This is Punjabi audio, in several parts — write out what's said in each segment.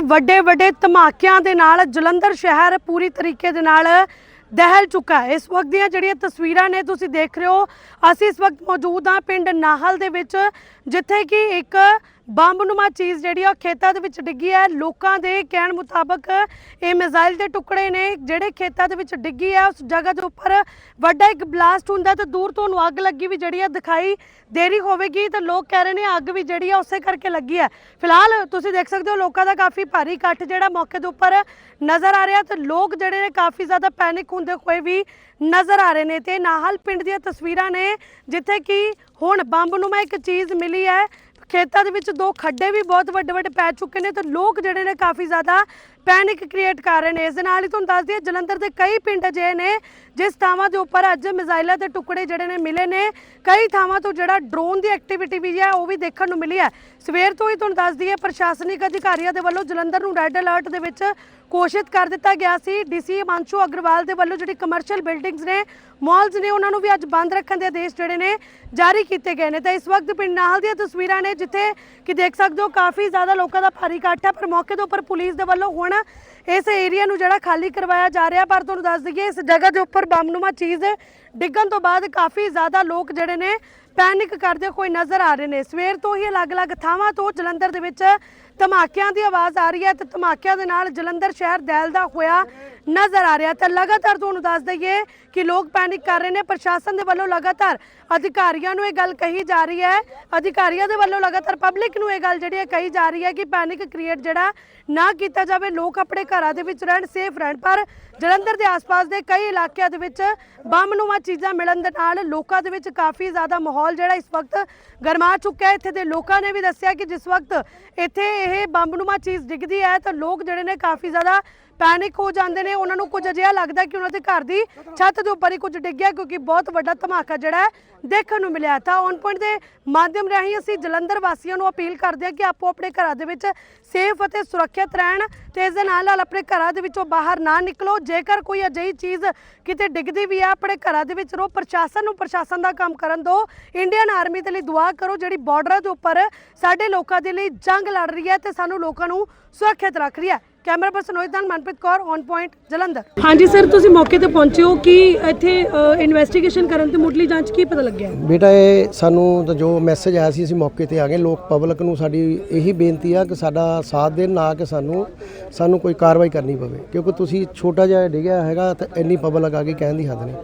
ਵੱਡੇ ਵੱਡੇ ਧਮਾਕਿਆਂ ਦੇ ਨਾਲ ਜਲੰਧਰ ਸ਼ਹਿਰ ਪੂਰੀ ਤਰੀਕੇ ਦੇ ਨਾਲ ਦਹਿਲ ਚੁੱਕਾ ਹੈ। ਇਸ ਵਕਤ ਦੀਆਂ ਜਿਹੜੀਆਂ ਤਸਵੀਰਾਂ ਨੇ ਤੁਸੀਂ ਦੇਖ ਰਹੇ ਹੋ, ਅਸੀਂ ਇਸ ਵਕਤ ਮੌਜੂਦ ਹਾਂ ਪਿੰਡ ਨਾਹਲ ਦੇ ਵਿੱਚ, ਜਿੱਥੇ ਕਿ ਇੱਕ ਬੰਬਨੁਮਾ ਚੀਜ਼ ਜਿਹੜੀ ਆ ਉਹ ਖੇਤਾਂ ਦੇ ਵਿੱਚ ਡਿੱਗੀ ਹੈ। ਲੋਕਾਂ ਦੇ ਕਹਿਣ ਮੁਤਾਬਕ ਇਹ ਮਿਜ਼ਾਈਲ ਦੇ ਟੁਕੜੇ ਨੇ, ਜਿਹੜੇ ਖੇਤਾਂ ਦੇ ਵਿੱਚ ਡਿੱਗੀ ਹੈ। ਉਸ ਜਗ੍ਹਾ ਦੇ ਉੱਪਰ ਵੱਡਾ ਇੱਕ ਬਲਾਸਟ ਹੁੰਦਾ ਤੇ ਦੂਰ ਤੋਂ ਉਹਨੂੰ ਅੱਗ ਲੱਗੀ ਵੀ ਜਿਹੜੀ ਆ ਦਿਖਾਈ ਦੇ ਰਹੀ ਹੋਵੇਗੀ ਤੇ ਲੋਕ ਕਹਿ ਰਹੇ ਨੇ ਅੱਗ ਵੀ ਜਿਹੜੀ ਆ ਉਸੇ ਕਰਕੇ ਲੱਗੀ ਹੈ। ਫਿਲਹਾਲ ਤੁਸੀਂ ਦੇਖ ਸਕਦੇ ਹੋ ਲੋਕਾਂ ਦਾ ਕਾਫੀ ਭਾਰੀ ਇਕੱਠ ਜਿਹੜਾ ਮੌਕੇ ਦੇ ਉੱਪਰ ਨਜ਼ਰ ਆ ਰਿਹਾ ਤੇ ਲੋਕ ਜਿਹੜੇ ਨੇ ਕਾਫੀ ਜ਼ਿਆਦਾ ਪੈਨਿਕ ਹੁੰਦੇ ਹੋਏ ਵੀ ਨਜ਼ਰ ਆ ਰਹੇ ਨੇ ਤੇ ਨਾਹਲ ਪਿੰਡ ਦੀਆਂ ਤਸਵੀਰਾਂ ਨੇ, ਜਿੱਥੇ ਕਿ ਹੁਣ ਬੰਬ ਨੂੰ ਮੈਂ ਇੱਕ ਚੀਜ਼ ਮਿਲੀ ਹੈ। ਖੇਤਾਂ ਦੇ ਵਿੱਚ ਦੋ ਖੱਡੇ ਵੀ ਬਹੁਤ ਵੱਡੇ ਵੱਡੇ ਪੈ ਚੁੱਕੇ ਨੇ ਤੇ ਲੋਕ ਜਿਹੜੇ ਨੇ ਕਾਫੀ ਜ਼ਿਆਦਾ ਪੈਨਿਕ ਕ੍ਰੀਏਟ ਕਰ ਰਹੇ ਨੇ। ਇਸ ਦੇ ਨਾਲ ਹੀ ਤੁਹਾਨੂੰ ਦੱਸ ਦਈਏ, ਜਲੰਧਰ ਦੇ ਕਈ ਪਿੰਡ ਅਜਿਹੇ ਨੇ, ਜਿਸ ਥਾਵਾਂ ਦੇ ਉੱਪਰ ਅੱਜ ਮਿਜ਼ਾਈਲਾਂ ਦੇ ਟੁਕੜੇ ਜਿਹੜੇ ਨੇ ਮਿਲੇ ਨੇ। ਕਈ ਥਾਵਾਂ ਤੋਂ ਜਿਹੜਾ ਡਰੋਨ ਦੀ ਐਕਟੀਵਿਟੀ ਵੀ ਹੈ, ਉਹ ਵੀ ਦੇਖਣ ਨੂੰ ਮਿਲੀ ਹੈ। ਸਵੇਰ ਤੋਂ ਹੀ ਤੁਹਾਨੂੰ ਦੱਸ ਦਈਏ, ਪ੍ਰਸ਼ਾਸਨਿਕ ਅਧਿਕਾਰੀਆਂ ਦੇ ਵੱਲੋਂ ਜਲੰਧਰ ਨੂੰ ਰੈੱਡ ਅਲਰਟ ਦੇ ਵਿੱਚ ਘੋਸ਼ਿਤ ਕਰ ਦਿੱਤਾ ਗਿਆ ਸੀ। ਡੀਸੀ ਮਾਨਸ਼ੂ ਅਗਰਵਾਲ ਦੇ ਵੱਲੋਂ ਜਿਹੜੀ ਕਮਰਸ਼ੀਅਲ ਬਿਲਡਿੰਗਸ ਨੇ ਮਾਲਸ ਨੇ, ਉਹਨਾਂ ਨੂੰ ਵੀ ਅੱਜ ਬੰਦ ਰੱਖਣ ਦੇ ਆਦੇਸ਼ ਜਿਹੜੇ ਨੇ, ਜਾਰੀ ਕੀਤੇ ਗਏ ਨੇ। ਤਾਂ ਇਸ ਵਕਤ ਪਿੰਡ ਨਾਹਲ ਦੀਆਂ ਤਸਵੀਰਾਂ ਨੇ, ਜਿੱਥੇ ਕਿ ਦੇਖ ਸਕਦੇ ਹੋ, ਕਾਫੀ ਜ਼ਿਆਦਾ ਲੋਕਾਂ ਦਾ ਭਾਰੀ ਇਕੱਠ ਹੈ, ਪਰ ਮੌਕੇ ਦੇ ਉੱਪਰ ਪੁਲਿਸ ਦੇ ਵੱਲੋਂ ਹੁਣ ਇਸ ਏਰੀਆ ਨੂੰ ਜਿਹੜਾ ਖਾਲੀ ਕਰਵਾਇਆ ਜਾ ਰਿਹਾ, ਪਰ ਤੁਹਾਨੂੰ ਦੱਸ ਦਈਏ, ਇਸ ਜਗ੍ਹਾ ਦੇ ਉੱਪਰ ਬੰਬਨੁਮਾ ਚੀਜ਼ ਡਿੱਗਣ ਤੋਂ ਬਾਅਦ ਕਾਫੀ ਜ਼ਿਆਦਾ ਲੋਕ ਜਿਹੜੇ ਨੇ ਪੈਨਿਕ ਕਰਦੇ ਹੋਏ ਨਜ਼ਰ ਆ ਰਹੇ ਨੇ। ਸਵੇਰ ਤੋਂ ਹੀ ਅਲੱਗ-ਅਲੱਗ ਥਾਵਾਂ ਤੋਂ ਜਲੰਧਰ ਦੇ ਵਿੱਚ ਧਮਾਕਿਆਂ ਦੀ ਆਵਾਜ਼ ਆ ਰਹੀ ਹੈ ਤੇ ਧਮਾਕਿਆਂ ਦੇ ਨਾਲ ਜਲੰਧਰ ਸ਼ਹਿਰ ਦਹਿਲਦਾ ਹੋਇਆ ਨਜ਼ਰ ਆ ਰਿਹਾ ਤੇ ਲਗਾਤਾਰ ਤੁਹਾਨੂੰ ਦੱਸ ਦਈਏ ਕਿ ਲੋਕ ਪੈਨਿਕ ਕਰ ਰਹੇ ਨੇ। ਪ੍ਰਸ਼ਾਸਨ ਦੇ ਵੱਲੋਂ ਲਗਾਤਾਰ ਅਧਿਕਾਰੀਆਂ ਨੂੰ ਇਹ ਗੱਲ ਕਹੀ ਜਾ ਰਹੀ ਹੈ। ਅਧਿਕਾਰੀਆਂ ਦੇ ਵੱਲੋਂ ਲਗਾਤਾਰ ਪਬਲਿਕ ਨੂੰ ਇਹ ਗੱਲ ਜਿਹੜੀ ਹੈ ਕਹੀ ਜਾ ਰਹੀ ਹੈ ਕਿ ਪੈਨਿਕ ਕ੍ਰੀਏਟ ਜਿਹੜਾ ਨਾ ਕੀਤਾ ਜਾਵੇ। ਲੋਕ ਆਪਣੇ ਘਰਾਂ ਦੇ ਵਿੱਚ ਰਹਿਣ, ਸੇਫ ਰਹਿਣ। ਪਰ ਜਲੰਧਰ ਦੇ ਆਸ-ਪਾਸ ਦੇ ਕਈ ਇਲਾਕਿਆਂ ਦੇ ਵਿੱਚ ਬੰਬਨੁਮਾ ਚੀਜ਼ਾਂ ਮਿਲਣ ਦੇ ਨਾਲ ਲੋਕਾਂ ਦੇ ਵਿੱਚ ਕਾਫੀ ਜ਼ਿਆਦਾ ਮਾਹੌਲ ਜਿਹੜਾ ਇਸ ਵਕਤ ਗਰਮਾ ਚੁੱਕਿਆ ਹੈ। ਇੱਥੇ ਦੇ ਲੋਕਾਂ ਨੇ ਵੀ ਦੱਸਿਆ ਕਿ ਜਿਸ ਵਕਤ ਇੱਥੇ ਇਹ ਬੰਬ ਬੰਬਨੁਮਾ ਚੀਜ਼ ਡਿੱਗਦੀ ਹੈ ਤਾਂ ਲੋਕ ਜਿਹੜੇ ਨੇ ਕਾਫੀ ਜ਼ਿਆਦਾ ਪੈਨਿਕ ਹੋ ਜਾਂਦੇ ਨੇ, ਉਹਨਾਂ ਨੂੰ ਕੁਝ ਅਜਿਹਾ ਲੱਗਦਾ ਕਿ ਉਹਨਾਂ ਦੇ ਘਰ ਦੀ ਛੱਤ ਦੇ ਉੱਪਰ ਹੀ ਕੁਝ ਡਿੱਗਿਆ ਕਿਉਂਕਿ ਬਹੁਤ ਵੱਡਾ ਧਮਾਕਾ ਜਿਹੜਾ ਹੈ ਦੇਖਣ ਨੂੰ ਮਿਲਿਆ ਤਾਂ ਔਨ ਪੁਆਇੰਟ ਦੇ ਮਾਧਿਅਮ ਰਾਹੀਂ ਅਸੀਂ ਜਲੰਧਰ ਵਾਸੀਆਂ ਨੂੰ ਅਪੀਲ ਕਰਦੇ ਹਾਂ ਕਿ ਆਪੋ ਆਪਣੇ ਘਰਾਂ ਦੇ ਵਿੱਚ ਸੇਫ ਅਤੇ ਸੁਰੱਖਿਅਤ ਰਹਿਣ ਤੇ ਇਸ ਦੇ ਨਾਲ ਨਾਲ ਆਪਣੇ ਘਰਾਂ ਦੇ ਵਿੱਚੋਂ ਬਾਹਰ ਨਾ ਨਿਕਲੋ। ਜੇਕਰ ਕੋਈ ਅਜਿਹੀ ਚੀਜ਼ ਕਿਤੇ ਡਿੱਗਦੀ ਵੀ ਹੈ, ਆਪਣੇ ਘਰਾਂ ਦੇ ਵਿੱਚ ਰਹੋ ਪ੍ਰਸ਼ਾਸਨ ਨੂੰ ਪ੍ਰਸ਼ਾਸਨ ਦਾ ਕੰਮ ਕਰਨ ਦਿਓ। ਇੰਡੀਅਨ ਆਰਮੀ ਦੇ ਲਈ ਦੁਆ ਕਰੋ, ਜਿਹੜੀ ਬਾਰਡਰਾਂ ਦੇ ਉੱਪਰ ਸਾਡੇ ਲੋਕਾਂ ਦੇ ਲਈ ਜੰਗ ਲੜ ਰਹੀ ਹੈ ਤੇ ਸਾਨੂੰ ਲੋਕਾਂ ਨੂੰ ਸੁਰੱਖਿਅਤ ਰੱਖ ਰਹੀ ਹੈ। ਕੈਮਰਾ ਪਰਸਨ ਨੋਇਦਾਨ ਮਨਪ੍ਰੀਤ ਕੌਰ ਔਨ ਪੁਆਇੰਟ ਜਲੰਧਰ। ਹਾਂਜੀ ਸਰ ਤੁਸੀਂ ਮੌਕੇ ਤੇ ਪਹੁੰਚੇ ਹੋ ਕਿ ਇੱਥੇ ਇਨਵੈਸਟੀਗੇਸ਼ਨ ਕਰਨ ਤੇ ਮੁੱਢਲੀ ਜਾਂਚ ਕੀ ਪਤਾ ਲੱਗਿਆ? ਬੇਟਾ ਇਹ ਸਾਨੂੰ ਤਾਂ ਜੋ ਮੈਸੇਜ ਆਇਆ ਸੀ ਅਸੀਂ ਮੌਕੇ ਤੇ ਆ ਗਏ। ਲੋਕ ਪਬਲਿਕ ਨੂੰ ਸਾਡੀ ਇਹੀ ਬੇਨਤੀ ਆ ਕਿ ਸਾਡਾ ਸਾਥ ਦੇਣ ਨਾ ਕਿ ਸਾਨੂੰ ਸਾਨੂੰ ਕੋਈ ਕਾਰਵਾਈ ਕਰਨੀ ਪਵੇ। ਕਿਉਂਕਿ ਤੁਸੀਂ ਛੋਟਾ ਜਿਹਾ ਡਿੱਗਿਆ ਹੈਗਾ ਤਾਂ ਇੰਨੀ ਪਬਲਿਕ ਆ ਗਈ ਕਹਿਣ ਦੀ ਹੱਦ ਨਹੀਂ।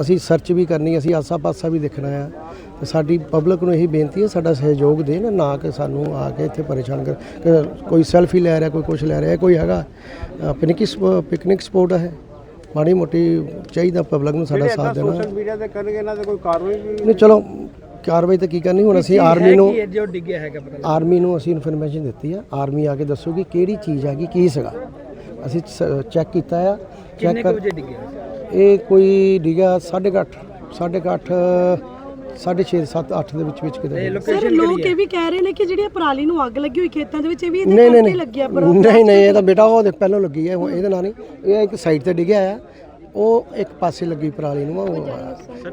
ਅਸੀਂ ਸਰਚ ਵੀ ਕਰਨੀ ਅਸੀਂ ਆਸਾ ਪਾਸਾ ਵੀ ਦੇਖਣਾ ਆ ਤੇ ਸਾਡੀ ਪਬਲਿਕ ਨੂੰ ਇਹੀ ਬੇਨਤੀ ਹੈ ਸਾਡਾ ਸਹਿਯੋਗ ਦੇਣ ਨਾ ਕਿ ਸਾਨੂੰ ਆ ਕੇ ਇੱਥੇ ਪਰੇਸ਼ਾਨ ਕਰ ਕੋਈ ਸੈਲਫੀ ਲੈ ਰਿਹਾ ਕੋਈ ਕੁਝ ਲੈ ਰਿਹਾ ਕੋਈ ਹੈਗਾ। ਪਿਕਨਿਕ ਪਿਕਨਿਕ ਸਪੋਟ ਹੈ। ਮਾੜੀ ਮੋਟੀ ਚਾਹੀਦਾ ਪਬਲਿਕ ਨੂੰ ਸਾਡਾ ਸਾਥ ਦੇਣਾ। ਸੋਸ਼ਲ ਮੀਡੀਆ ਤੇ ਕਰਨਗੇ ਇਹਨਾਂ ਤੇ ਕੋਈ ਕਾਰਵਾਈ ਵੀ ਨਹੀਂ ਚਲੋ ਕਾਰਵਾਈ ਤਾਂ ਕੀ ਕਰਨੀ ਹੁਣ ਅਸੀਂ ਆਰਮੀ ਨੂੰ ਜੋ ਡਿੱਗਿਆ ਹੈਗਾ ਪਤਾ ਆਰਮੀ ਨੂੰ ਅਸੀਂ ਇਨਫੋਰਮੇਸ਼ਨ ਦਿੱਤੀ ਆ ਆਰਮੀ ਆ ਕੇ ਦੱਸੂਗੀ ਕਿਹੜੀ ਚੀਜ਼ ਹੈਗੀ ਕੀ ਸੀਗਾ। ਅਸੀਂ ਚੈੱਕ ਕੀਤਾ ਆ। ਚੈੱਕ ਕਰ ਡਿੱਗਿਆ? ਇਹ ਕੋਈ ਡਿਗਾ 8:30 8:30 6:30 7 8 ਦੇ ਵਿੱਚ ਵਿੱਚ ਕਿਤੇ ਸਰ ਲੋਕ ਇਹ ਵੀ ਕਹਿ ਰਹੇ ਨੇ ਕਿ ਜਿਹੜੀ ਪਰਾਲੀ ਨੂੰ ਅੱਗ ਲੱਗੀ ਹੋਈ ਖੇਤਾਂ ਦੇ ਵਿੱਚ ਇਹ ਵੀ ਇਹਦੇ ਨਹੀਂ ਨਹੀਂ ਕਰਕੇ ਨਹੀਂ। ਲੱਗਿਆ ਪਰ ਨਹੀਂ ਨਹੀਂ ਇਹ ਤਾਂ ਬੇਟਾ ਉਹ ਪਹਿਲਾਂ ਲੱਗੀ ਹੈ ਇਹਦੇ ਨਾਲ ਨਹੀਂ। ਇਹ ਇੱਕ ਸਾਈਡ ਤੇ ਡਿੱਗਿਆ ਆ। ਉਹ ਇੱਕ ਪਾਸੇ ਲੱਗੀ ਪਰਾਲੀ ਨੂੰ ਉਹ।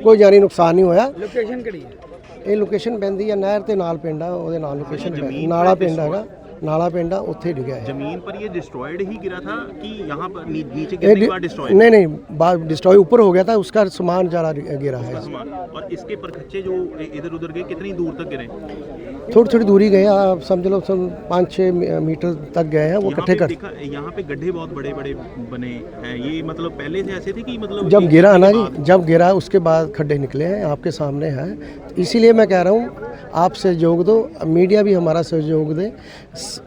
ਕੋਈ ਜਾਨੀ ਨੁਕਸਾਨ ਨਹੀਂ ਹੋਇਆ। ਲੋਕੇਸ਼ਨ ਕਿਹੜੀ ਹੈ? ਇਹ ਲੋਕੇਸ਼ਨ ਪੈਂਦੀ ਆ ਨਹਿਰ ਤੇ ਨਾਲ ਪਿੰਡ ਆ ਉਹਦੇ ਨਾਲ ਲੋਕੇਸ਼ਨ ਨਾਲਾ ਪਿੰਡ ਹੈਗਾ। नाला पेंडा उत्थे डिगया है। ज़मीन पर ये डिस्ट्रॉयड ही गिरा था कि यहाँ पर नी, नीचे डिस्ट्रॉय नहीं नहीं डिस्ट्रॉय ऊपर हो गया था उसका सामान ज़्यादा गिरा है। और इसके जो इधर उधर गए कितनी दूर तक गिरे? थोड़ी थोड़ी दूरी गए हैं आप समझ लो सब पाँच छः मीटर तक गए हैं वो इकट्ठे कर यहाँ पे गड्ढे बहुत बड़े बड़े बने हैं ये मतलब पहले से ऐसे थे कि मतलब जब गिरा ना जी जब गिरा उसके बाद खड्डे निकले हैं आपके सामने हैं। इसीलिए मैं कह रहा हूँ आप सहयोग दो मीडिया भी हमारा सहयोग दे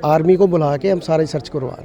आर्मी को बुला के हम सारे सर्च करवा रहे